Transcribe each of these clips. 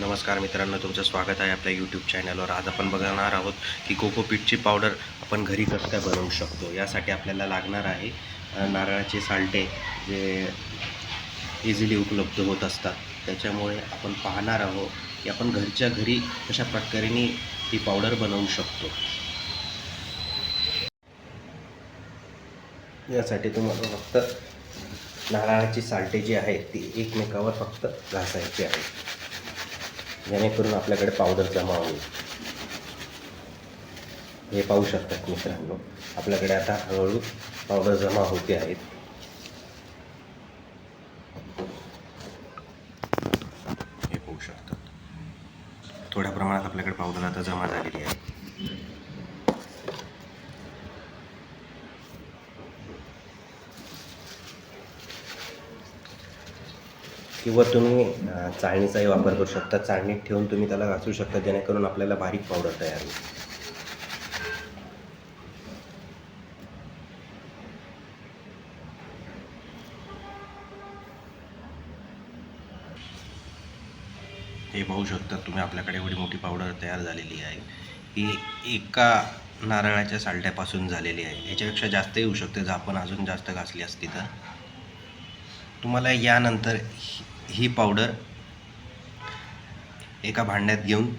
नमस्कार मित्रांनो तुमचं स्वागत आहे आपल्या यूट्यूब चॅनलवर आज आपण बघणार आहोत की कोकोपीटची पावडर आपण घरी कसं काय बनवू शकतो? यासाठी आपल्याला लागणार आहे नारळाचे साल्टे जे इझिली उपलब्ध होत असतात. त्याच्यामुळे आपण पाहणार आहोत की आपण घरच्या घरी कशा प्रकारे ही पावडर बनवू शकतो. यासाठी तुम्हाला फक्त नारळाची साल्टे जी आहेत ती एकमेकावर फक्त घासायची आहे जेणेकरून आपल्याकडे पावडर जमा होईल. हे पाहू शकतात मित्रांनो. आपल्याकडे आता हळूहळू पावडर जमा होते आहेत. हे पाहू शकतात. थोड्या प्रमाणात आपल्याकडे पावडर आता जमा झालेली आहे. किंवा तुम्ही चाळणीचाही वापर करू शकता. चाळणीत ठेवून तुम्ही त्याला घासू शकता जेणेकरून आपल्याला बारीक पावडर तयार होईल. हे पाहू शकता तुम्ही आपल्याकडे एवढी मोठी पावडर तयार झालेली आहे. ही एका नारळाच्या साल्ट्यापासून झालेली आहे. याच्यापेक्षा जास्त येऊ शकते जर आपण अजून जास्त घासली असती तर. तुम्हाला यानंतर ही- पावडर एका भांड्यात घेऊन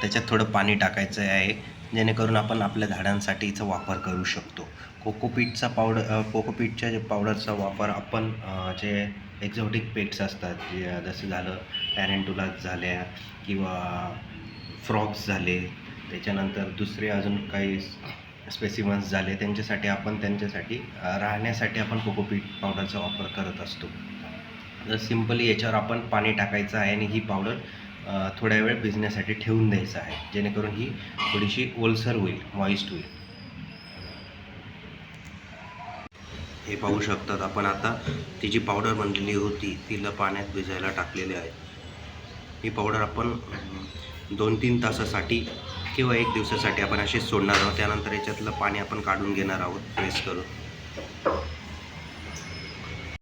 त्याच्यात थोडं पाणी टाकायचं आहे जेणेकरून आपण आपल्या झाडांसाठीचा वापर करू शकतो. कोकोपीटचा पावडर कोकोपीटच्या जे पावडरचा वापर आपण जे एक्झॉटिक पेट्स असतात जे जसं झालं पॅरेंटुलाज झाल्या किंवा फ्रॉक्स झाले त्याच्यानंतर दुसरे अजून काही स्पेसिमन्स झाले त्यांच्यासाठी आपण त्यांच्यासाठी राहण्यासाठी आपण कोकोपीट पावडरचा वापर करत असतो. तर सिम्पली याच्यावर आपण पाणी टाकायचं आहे आणि ही पावडर थोड्या वेळ भिजण्यासाठी ठेवून द्यायचं आहे जेणेकरून ही थोडीशी ओलसर होईल मॉइस्ट होईल. हे पाहू शकतात आपण आता ती जी पावडर बनलेली होती तिला पाण्यात भिजायला टाकलेली आहे. ही पावडर आपण दोन तीन तासासाठी किंवा एक दिवसासाठी आपण असेच सोडणार आहोत. त्यानंतर याच्यातलं पाणी आपण काढून घेणार आहोत प्रेस करून.